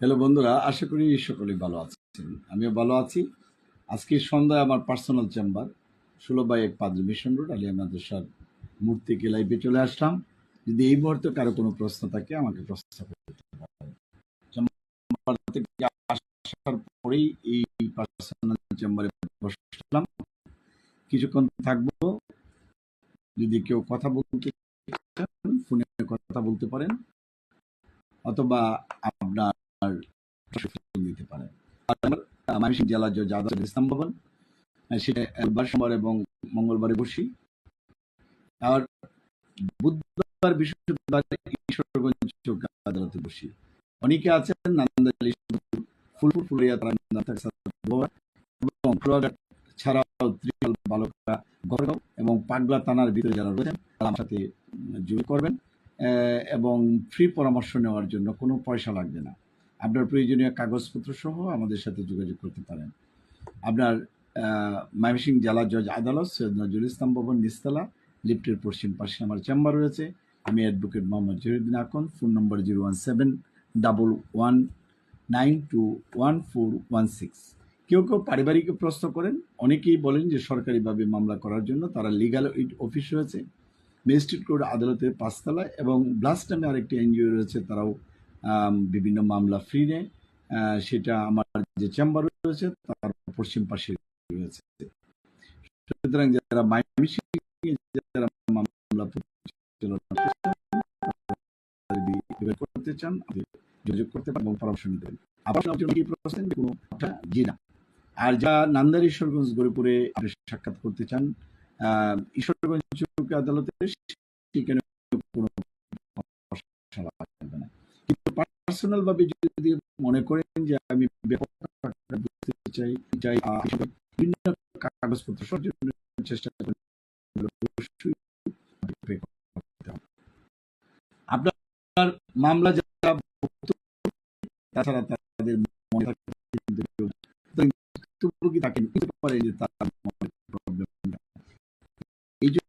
Hello বন্ধুরা, আশা করি সকলেই ভালো আছেন। আমিও ভালো আছি। আজকে সন্ধ্যায় আমার পার্সোনাল চেম্বার ষোলো বাই এক পাদ্রী মিশন রোড আলিয়া মাদ্রাসার মূর্তিকে লাইভে চলে আসলাম। যদি এই মুহূর্তে কারও কোনো প্রশ্ন থাকে, আমাকে প্রশ্ন করতে আসার পরেই এই পার্সোনাল চেম্বারে বসলাম। কিছুক্ষণ থাকব। যদি কেউ কথা বলতে ফোনে কথা বলতে পারেন। অথবা আপনার পারেন মানসিক জেলা ইসলাম ভবন, সেটা রোববার সোমবার এবং মঙ্গলবারে বসি। আর বুধবার বৃহস্পতিবার ঈশ্বরগঞ্জ আদালতে বসি। অনেকে আছেন ফুলপুর ফুলিয়া তারা এবং ছাড়াও ত্রিশাল বালকা গড়গাঁও এবং পাগলা থানার ভিতরে যারা রয়েছেন, তারা আমার সাথে যোগ করবেন। এবং ফ্রি পরামর্শ নেওয়ার জন্য কোনো পয়সা লাগবে না। আপনার প্রয়োজনীয় কাগজপত্র সহ আমাদের সাথে যোগাযোগ করতে পারেন। আপনার ময়মনসিং জেলা জজ আদালত, সৈয়দ নজরুল ইসলাম ভবন নিস্তলা লিফটের পশ্চিম পাশে আমার চেম্বার রয়েছে। আমি advocate Mohammad Jahiruddin Akon phone number zero one seven double one nine two one four one six কেউ কেউ পারিবারিক প্রশ্ন করেন, অনেকেই বলেন যে সরকারিভাবে মামলা করার জন্য তারা লিগাল এইড অফিস রয়েছে। ম্যাজিস্ট্রেট কোর্ট আদালতের পাঁচতলায় এবং ব্লাস্ট নামে আরেকটি এনজিও রয়েছে, তারাও বিভিন্ন মামলা ফ্রি নেয় সেটা আমার যে চেম্বার রয়েছে তার পশ্চিম পাশে রয়েছে। সুতরাং যারা মাইমিসি যারা মামলা করতে চান যোগাযোগ করতে পারেন এবং পরামর্শ নিতে পারেন। আর যা নান্দার ঈশ্বরগঞ্জ গরিপুরে আপনি সাক্ষাৎ করতে চান ঈশ্বরগঞ্জ আদালতে সেখানে কোনো সমস্যা লাগবে না কিন্তু পার্সোনাল ভাবে যদি মনে করেন যে আমি বুঝতে চাই চাই বিভিন্ন কাগজপত্র সব জন্য চেষ্টা। আপনার মামলা যারা তাছাড়া তাদের মনে থাকে থাকেন পারে যে তার এই জন্য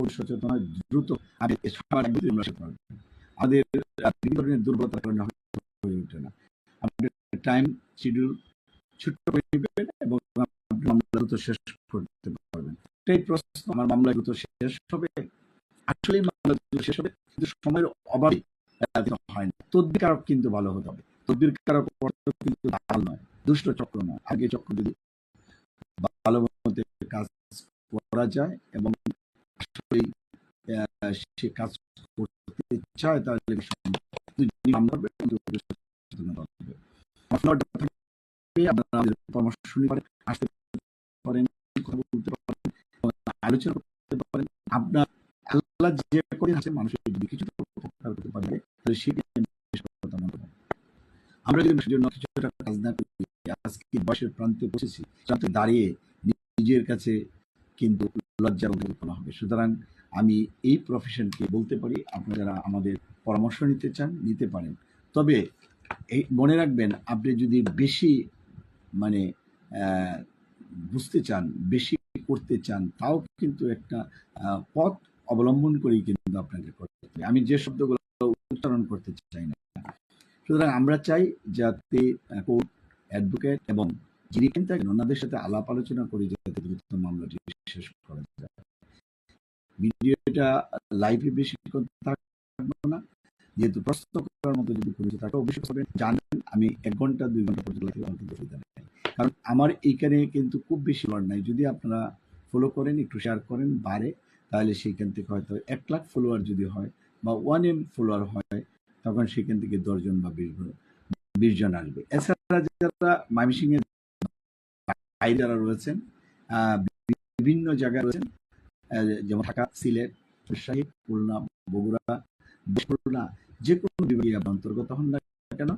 করে সচেতন হয় দ্রুত আপনি সবার আগে আমরা সচেতন আমাদের ধরনের দুর্বলতার কারণে হয়ে ওঠে না। আপনি টাইম শিডিউল ছোট্ট করে নেবেন এবং মামলা দ্রুত শেষ করতে পারবেন। এটাই প্রশ্ন, আমার মামলা দ্রুত শেষ হবে? আসলে মামলা দ্রুত শেষ হবে? কিন্তু সময়ের অভাবে হয় না। তদ্বির কারক কিন্তু ভালো হতে হবে। তদ্বির কারক কিন্তু দালাল নয়, দুষ্ট চক্র নয়। আগে চক্র যদি ভালো মতে কাজ করা যায় এবং সে কাজ করতে চায় তাহলে পরামর্শ আসতে পারেন, কথা বলতে পারেন, আলোচনা করতে পারেন। আপনার আল্লাহ যে করেন আছে মানুষের যদি কিছু উপকার করতে পারে তাহলে সেটি। আমরা যদি জন্য কাজ না করি আজকে বয়সের প্রান্তে বসেছি প্রান্তে দাঁড়িয়ে নিজের কাছে কিন্তু লজ্জা করা হবে। সুতরাং আমি এই প্রফেশনকে বলতে পারি, আপনারা আমাদের পরামর্শ নিতে চান, নিতে পারেন। তবে এই মনে রাখবেন, আপনি যদি বেশি মানে বুঝতে চান, বেশি করতে চান, তাও কিন্তু একটা পথ অবলম্বন করেই কিন্তু আপনাকে করতে হবে। আমি যে শব্দগুলো উচ্চারণ করতে চাই না। সুতরাং আমরা চাই যাতে কোর্ট, অ্যাডভোকেট এবং যিনি কিন্তু ওনাদের সাথে আলাপ আলোচনা করে, যাতে দ্রুত মামলাটি শেষ করা ভিডিওটা লাইভে বেশি থাকব না। যেহেতু প্রশ্ন করার মতো যদি কিছু থাকে, অবশ্যই করবেন। জানেন, আমি এক ঘণ্টা, দুই ঘণ্টা পর্যন্ত আমার অসুবিধা নেই। কারণ আমার এইখানে কিন্তু খুব বেশি ফলোয়ার নাই। যদি আপনারা ফলো করেন, একটু শেয়ার করেন, বাড়ে, তাহলে সেইখান থেকে হয়তো এক লাখ ফলোয়ার যদি হয় বা ওয়ান এম ফলোয়ার হয়, তখন সেখান থেকে দশজন বা বিশ বিশ জন আসবে। এছাড়া যারা ময়মনসিং এর বাইরে যারা রয়েছেন বিভিন্ন জায়গায় রয়েছেন যেমন ঢাকা, সিলেট, রাজশাহী, খুলনা, বগুড়া না যে কোনো বিভাগে অন্তর্গত হন না কেন?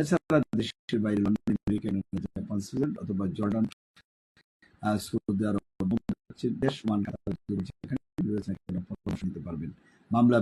এছাড়া দেশের বাইরে লন্ডন জাপান সুইজারল্যান্ড অথবা জর্ডান সৌদি আরব, দেশ মান যেখানে নিতে পারবেন। মামলা